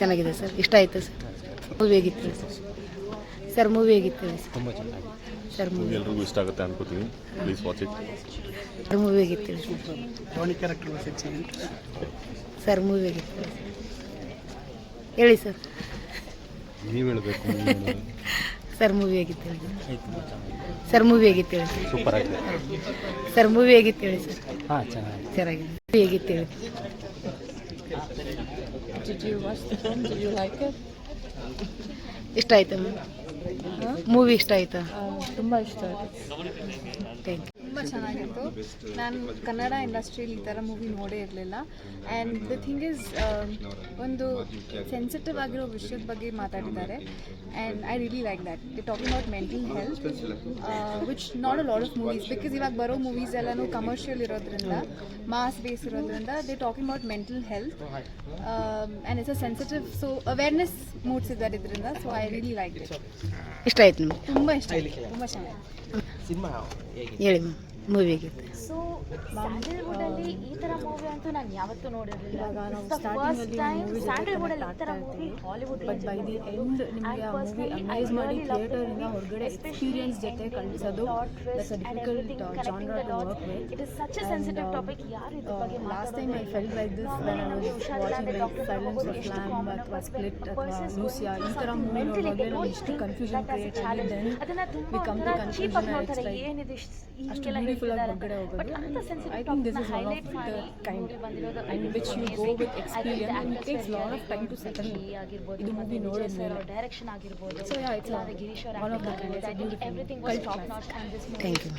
ಚೆನ್ನಾಗಿದೆ ಸರ್. ಇಷ್ಟ ಆಯಿತು ಸರ್. ಮೂವಿ ಹೇಗಿತ್ತು? ಸರ್ ಸರ್ ಮೂವಿ ಸರ್ ತುಂಬ ಚೆನ್ನಾಗಿ ಸರ್ ಮೂವಿ ಎಲ್ರಿಗೂ ಇಷ್ಟ ಆಗುತ್ತೆ ಅನ್ಕೋತೀನಿ please watch it sir movie ಹೇಗಿತ್ತು? ಹೇಳಿ sir Dhoni character sir movie ಹೇಗಿತ್ತು? ಹೇಳಿ ಸರ್ ನೀವು ಹೇಳಬೇಕು ಸರ್ ಮೂವಿ ಹೇಗಿತ್ತು ಹೇಳಿ? ಸರ್ ಮೂವಿ ಹೇಗಿತ್ತು ಹೇಳಿ? ಸರ್ ಸೂಪರ್ ಆಗಿದೆ. ಸರ್ ಮೂವಿ ಹೇಗಿತ್ತು ಹೇಳಿ ಸರ್ ಹಾಂ ಚೆನ್ನಾಗಿ ಚೆನ್ನಾಗಿದೆ ಮೂವಿ ಹೇಗಿತ್ತು ಇಷ್ಟ ಆಯ್ತಾ. ಮೂವಿ ಇಷ್ಟ ಆಯ್ತಾ? ತುಂಬ ಇಷ್ಟ ಆಯಿತು. ಥ್ಯಾಂಕ್ ಯು ತುಂಬ ಚೆನ್ನಾಗಿತ್ತು. ನಾನು ಕನ್ನಡ ಇಂಡಸ್ಟ್ರಿಯಲ್ಲಿ ಈ ಥರ ಮೂವಿ ನೋಡೇ ಇರಲಿಲ್ಲ. ಆ್ಯಂಡ್ ದ ಥಿಂಗ್ ಇಸ್ ಒಂದು ಸೆನ್ಸಿಟಿವ್ ಆಗಿರೋ ವಿಷಯದ ಬಗ್ಗೆ ಮಾತಾಡಿದ್ದಾರೆ. And I really like that the talking about mental health which not a lot of movies because ಇವಾಗ ಬರೋ ಮೂವೀಸ್ ಎಲ್ಲನೂ ಕಮರ್ಷಿಯಲ್ ಇರೋದ್ರಿಂದ ಮಾಸ್ ಬೇಸ್ ಇರೋದ್ರಿಂದ they talking about mental health and it's a sensitive so awareness ಮೂಡ್ಸಿದ್ದಾರೆ ಇದರಿಂದ so I really like it ಇಷ್ಟ ಆಯ್ತು ತುಂಬ ಇಷ್ಟ ತುಂಬ ತುಂಬ ಚೆನ್ನಾಗಿ ಹೇಳಿ ಮ್ಯಾಮ್ ಮೂವಿ ಹೇಗಿತ್ತು ಸೊ ಸ್ಯಾಂಡಲ್ವುಡ್ ಅಲ್ಲಿ ಈ ತರ ಮೂವಿ ಅಂತೂ ನಾನು ಯಾವತ್ತೂ ನೋಡಿರಲಿಲ್ಲ. ಫಸ್ಟ್ ಟೈಮ್ ಸ್ಯಾಂಡಲ್ವುಡ್ ಅಲ್ಲಿ ಈ ತರ movie Hollywood but by the end ನಿಮಗೆ ಆ ಮೂವಿ ಅಮೇಜ್ ಮಾಡಿ ಥಿಯೇಟರ್ ಇಂದ ಹೊರಗಡೆ ಎಕ್ಸ್ಪೀರಿಯನ್ಸ್ ಜೊತೆ ಕಳಿಸೋದು that's a difficult genre to work with it is such a sensitive topic ಯಾರು ಇದ್ರ ಬಗ್ಗೆ last time I felt like this when I was watching like Silence of Lamb ಅಥವಾ split ಅಥವಾ ಲೂಸಿಯಾ ಈ ತರ ಮೂವಿ ನೋಡಿದ್ರೆ ನಾವು ಇಷ್ಟು ಕನ್ಫ್ಯೂಷನ್ ಕ್ರಿಯೇಟ್ ಆಗಿದೆ ದೆನ್ ಅದನ್ನ ತುಂಬಾ ಚೀಪ್ ಆಗಿ ನೋಡ್ತಾರೆ. ಏನಿದೆ ಅಷ್ಟು ಬ್ಯೂಟಿಫುಲ್ ಆಗಿ ಹೊರಗಡೆ ಹೋಗೋದು I sensitive I think this is one of the kind in which you go with experience and it takes and of time to settle ಆಗಿರ್ಬೋದು ಇದು ಮೂವಿ ನೋಡಿದ್ಮೇಲೆ ಡೈರೆಕ್ಷನ್ ಆಗಿರ್ಬೋದು So, yeah, it's a- ಇಲ್ಲಾಂದ್ರೆ ಗಿರೀಶ್ ಅವರ one of the acting kind of ಆಗಿರ್ಬೋದು. I think beautiful everything cult was top classic. notch and this Thank you.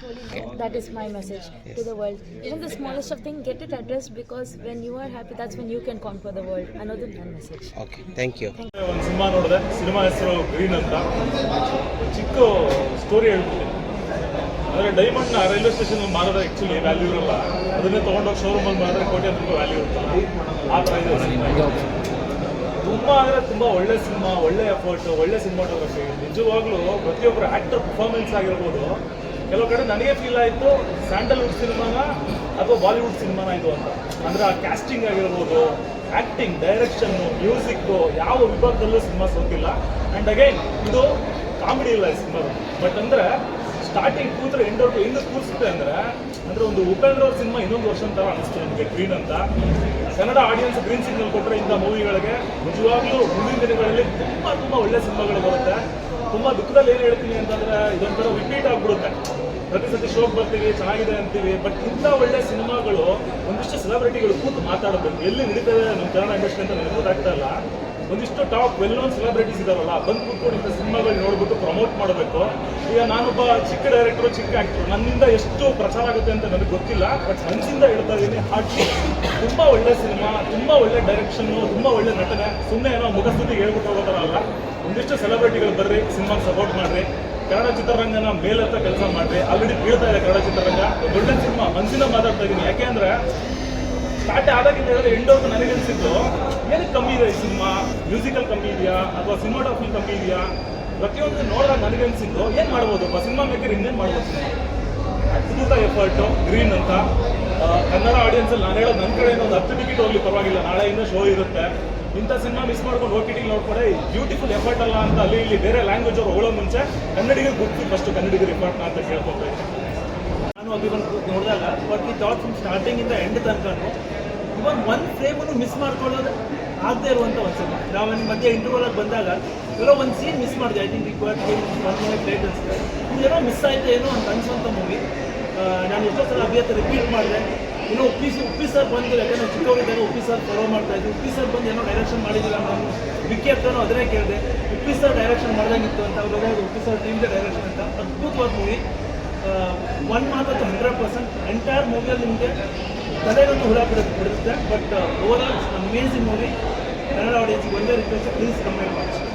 that is my message to the world even the smallest of thing get it addressed because when you are happy that's when you can conquer the world another message okay thank you ಒಂದು ಸಿನಿಮಾ ನೋಡಿದೆ ಸಿನಿಮಾ ಹೆಸರು green ಅಂತ ಚಿಕ್ಕ story ಹೇಳ್ಬಿಟ್ಟಿದೆ ಅಂದರೆ ನ ರೈಲ್ವೆ ಸ್ಟೇಷನ್ ಮಾರಿದ್ರೆ ಆ್ಯಕ್ಚುಲಿ ವ್ಯಾಲ್ಯೂ ಇರಲ್ಲ. ಅದನ್ನೇ ತೊಗೊಂಡೋಗಿ ಶೋರೂಮಲ್ಲಿ ಮಾಡಿದ್ರೆ ಕೋಟಿ ರೂಪಾಯಿ ವ್ಯಾಲ್ಯೂ ಇರುತ್ತಲ್ಲ ಆ ಥರ ಇದೆ ತುಂಬ ಅಂದರೆ ತುಂಬ ಒಳ್ಳೆ ಸಿನಿಮಾ, ಒಳ್ಳೆ ಎಫರ್ಟ್ ಒಳ್ಳೆ ಸಿನಿಮಾಟೋಗ್ರಫಿ ನಿಜವಾಗ್ಲೂ ಪ್ರತಿಯೊಬ್ಬರು ಆ್ಯಕ್ಟರ್ ಪರ್ಫಾರ್ಮೆನ್ಸ್ ಆಗಿರ್ಬೋದು. ಕೆಲವು ಕಡೆ ನನಗೆ ಫೀಲ್ ಆಯಿತು ಸ್ಯಾಂಡಲ್ವುಡ್ ಸಿನಿಮಾನ ಅಥವಾ ಬಾಲಿವುಡ್ ಸಿನಿಮಾನ ಇದು ಅಂತ. ಅಂದರೆ ಆ ಕ್ಯಾಸ್ಟಿಂಗ್ ಆಗಿರ್ಬೋದು ಆ್ಯಕ್ಟಿಂಗ್ ಡೈರೆಕ್ಷನ್ನು ಮ್ಯೂಸಿಕ್ಕು ಯಾವ ವಿಭಾಗದಲ್ಲೂ ಸಿನಿಮಾ ಸೋತಿಲ್ಲ. ಆ್ಯಂಡ್ ಅಗೈನ್ ಇದು ಕಾಮಿಡಿ ಇಲ್ಲ ಈ ಸಿನಿಮಾ ಬಟ್ ಅಂದರೆ ಸ್ಟಾರ್ಟಿಂಗ್ ಕೂತ್ರೆ ಎಂಡೋರ್ಗು ಹೆಂಗೆ ಕೂರಿಸುತ್ತೆ ಅಂದ್ರೆ ಅಂದ್ರೆ ಒಂದು ಉಪೇಂದ್ರ ಅವ್ರ ಸಿನಿಮಾ ಇನ್ನೊಂದು ವರ್ಷ ಅಂತ ಅನಿಸ್ತು ನನಗೆ ಗ್ರೀನ್ ಅಂತ. ಕನ್ನಡ ಆಡಿಯನ್ಸ್ ಗ್ರೀನ್ ಸಿಗ್ನಲ್ ಕೊಟ್ಟರೆ ಇಂಥ ಮೂವಿಗಳಿಗೆ ನಿಜವಾಗ್ಲೂ ಮುಂದಿನ ದಿನಗಳಲ್ಲಿ ತುಂಬ ತುಂಬ ಒಳ್ಳೆ ಸಿನಿಮಾಗಳು ಬರುತ್ತೆ. ತುಂಬ ದುಃಖದಲ್ಲಿ ಏನು ಹೇಳ್ತೀನಿ ಅಂತಂದ್ರೆ ಇದೊಂಥರ ರಿಪೀಟ್ ಆಗಿಬಿಡುತ್ತೆ. ಪ್ರತಿ ಸತಿ ಶೋಕ್ ಬರ್ತೀವಿ, ಚೆನ್ನಾಗಿದೆ ಅಂತೀವಿ ಬಟ್ ಇಂಥ ಒಳ್ಳೆ ಸಿನಿಮಾಗಳು ಒಂದಿಷ್ಟು ಸೆಲೆಬ್ರಿಟಿಗಳು ಕೂತು ಮಾತಾಡಬೇಕು. ಎಲ್ಲಿ ನಡೀತದೆ ನಮ್ಮ ಕನ್ನಡ ಇಂಡಸ್ಟ್ರಿ ಅಂತ ನನಗೆ ಗೊತ್ತಾಗ್ತಾ ಇಲ್ಲ. ಒಂದಿಷ್ಟು ಟಾಪ್ ವೆಲ್ ನೋನ್ ಸೆಲೆಬ್ರಿಟೀಸ್ ಇದಾರಲ್ಲ ಬಂದು ಕೂತ್ಕೊಂಡು ಇಂಥ ಸಿನಿಮಾಗಳು ನೋಡ್ಬಿಟ್ಟು ಪ್ರಮೋಟ್ ಮಾಡಬೇಕು. ಈಗ ನಾನೊಬ್ಬ ಚಿಕ್ಕ ಡೈರೆಕ್ಟರ್ ಚಿಕ್ಕ ಆಕ್ಟರ್ ನನ್ನಿಂದ ಎಷ್ಟು ಪ್ರಚಾರ ಆಗುತ್ತೆ ಅಂತ ನನಗೆ ಗೊತ್ತಿಲ್ಲ ಬಟ್ ಮನಸ್ಸಿಂದ ಹೇಳ್ತಾ ಇದ್ದೀನಿ ಹಾಕಿ ತುಂಬ ಒಳ್ಳೆ ಸಿನಿಮಾ, ತುಂಬ ಒಳ್ಳೆ ಡೈರೆಕ್ಷನ್ನು ತುಂಬ ಒಳ್ಳೆ ನಟನೆ ಸುಮ್ಮನೆ ಏನೋ ಮುಖಸ್ಥಿತಿ ಹೇಳ್ಬಿಟ್ಟು ಹೋಗೋ ಥರ ಅಲ್ಲ. ಒಂದಿಷ್ಟು ಸೆಲೆಬ್ರಿಟಿಗಳು ಬರ್ರಿ, ಸಿನಿಮಾಗೆ ಸಪೋರ್ಟ್ ಮಾಡ್ರಿ. ಕನ್ನಡ ಚಿತ್ರರಂಗನ ಮೇಲತ್ತ ಕೆಲಸ ಮಾಡ್ರಿ. ಆಲ್ರೆಡಿ ಬೀಳ್ತಾ ಇದೆ ಕನ್ನಡ ಚಿತ್ರರಂಗ. ಒಳ್ಳೆ ಸಿನಿಮಾ ಮನಸ್ಸಿಂದ ಮಾತಾಡ್ತಾ ಇದ್ದೀನಿ. ಯಾಕೆ ಅಂದ್ರೆ ಸ್ಟಾರ್ಟ್ ಆದಾಗಿಂದ ಹೇಳಿದ್ರೆ ಎಂಡೋರ್ಗು ನನಗೆ ಅನಿಸಿದ್ದು ಏನಕ್ಕೆ ಕಮ್ಮಿ ಇದೆ ಈ ಸಿನಿಮಾ? ಮ್ಯೂಸಿಕಲ್ ಕಮ್ಮಿ ಇದೆಯಾ? ಅಥವಾ ಸಿನಿಮಾಟೋಗ್ರಫಿ ಕಮ್ಮಿ ಇದೆಯಾ? ಪ್ರತಿಯೊಂದು ನೋಡಿದಾಗ ನನಗೆ ಅನಿಸಿದ್ದು ಏನು ಮಾಡ್ಬೋದು? ಒಬ್ಬ ಸಿನಿಮಾ ಮೇಕರ್ ಇನ್ನೇನು ಮಾಡ್ಬೋದು? ಅದ್ಭುತ ಎಫರ್ಟು ಗ್ರೀನ್ ಅಂತ. ಕನ್ನಡ ಆಡಿಯನ್ಸಲ್ಲಿ ನಾನು ಹೇಳೋದು ನನ್ನ ಕಡೆಯಿಂದ ಒಂದು ಹತ್ತು ಟಿಕೆಟ್ ಹೋಗ್ಲಿ, ಪರವಾಗಿಲ್ಲ. ನಾಳೆಯಿಂದ ಶೋ ಇರುತ್ತೆ. ಇಂಥ ಸಿನಿಮಾ ಮಿಸ್ ಮಾಡ್ಕೊಂಡು ಓ ಟಿ ಬ್ಯೂಟಿಫುಲ್ ಎಫರ್ಟ್ ಅಲ್ಲ ಅಂತ ಅಲ್ಲಿ ಇಲ್ಲಿ ಬೇರೆ ಲ್ಯಾಂಗ್ವೇಜ್ ಅವ್ರು ಹೋಗೋ ಮುಂಚೆ ಕನ್ನಡಿಗರಿಗೆ ಗೊತ್ತು ಫಸ್ಟ್ ಕನ್ನಡಿಗರ ಎಫರ್ಟ್ನ ಅಂತ ಕೇಳ್ಕೊತಾ ಇದ್ದೀನಿ ಅಭಿಮನ್ ನೋಡಿದಾಗ ಬಟ್ ಈ ಥಾಟ್ ಫ್ರಮ್ ಸ್ಟಾರ್ಟಿಂಗ್ ಇಂದ ಎಂಡ್ ತನಕ ಇವನ್ ಒಂದು ಫ್ರೇಮನ್ನು ಮಿಸ್ ಮಾಡ್ಕೊಳ್ಳೋದು ಆಗದೆ ಇರುವಂಥ ಒಂದು ಸಿನಿಮಾ. ನಾವು ನಿಮ್ಮ ಮಧ್ಯೆ ಇಂಟರ್ವಲ್ ಬಂದಾಗ ಎಲ್ಲೋ ಒಂದು ಸೀನ್ ಮಿಸ್ ಮಾಡಿದೆ. ಐ ಮಿನಿಟ್ ಲೇಟ್ ಅನ್ಸುತ್ತೆ. ಏನೋ ಮಿಸ್ ಆಯ್ತು ಏನೋ ಅಂತ ಅನ್ಸುವಂತ ಮೂವಿ ನಾನು ಎಷ್ಟೋ ಸಲ ಅಭಿಯತ್ತ ರಿಪೀಟ್ ಮಾಡಿದೆ. ಇನ್ನೂ ಒಪ್ಪಿಸಿ ಉಪ್ಪಿ ಸರ್ ಬಂದು ಯಾಕಂದ್ರೆ ಚಿಕ್ಕವರಿದ್ದಾಗ ಉಪ್ಪಿ ಸರ್ ಫಾಲೋ ಮಾಡ್ತಾ ಇದ್ದೆ ಉಪ್ಪಿ ಸರ್ ಬಂದು ಏನೋ ಡೈರೆಕ್ಷನ್ ಮಾಡಿದಿಲ್ಲ ನಾನು ವಿಕ್ಕಿ ಹತ್ರನೂ ಅದನ್ನೇ ಕೇಳಿದೆ. ಉಪ್ಪಿ ಸರ್ ಡೈರೆಕ್ಷನ್ ಮಾಡ್ದಂಗಿತ್ತು ಅಂತ. ಅವ್ರು ಉಪ್ಪಿ ಸರ್ ಟೀಮ್ಗೆ ಡೈರೆಕ್ಷನ್ ಅಂತ. ಅದ್ಭುತವಾದ ಮೂವಿ ಒನ್ ಮಾತು ಹಂಡ್ರೆಡ್ ಪರ್ಸೆಂಟ್ ಎಂಟೈರ್ ಮೂವಿಯಲ್ಲಿ ನಿಮಗೆ ತಲೆಗೊಂದು ಹುಳ ಬಿಡುತ್ತೆ ಬಿಡುತ್ತೆ but over all amazing movie Kannada ಆಡಿಯನ್ಸ್ಗೆ ಒಂದೇ ರಿಕ್ವೆಸ್ಟ್ ಪ್ಲೀಸ್ ಕಮೆಂಟ್ ಮಾಡಿ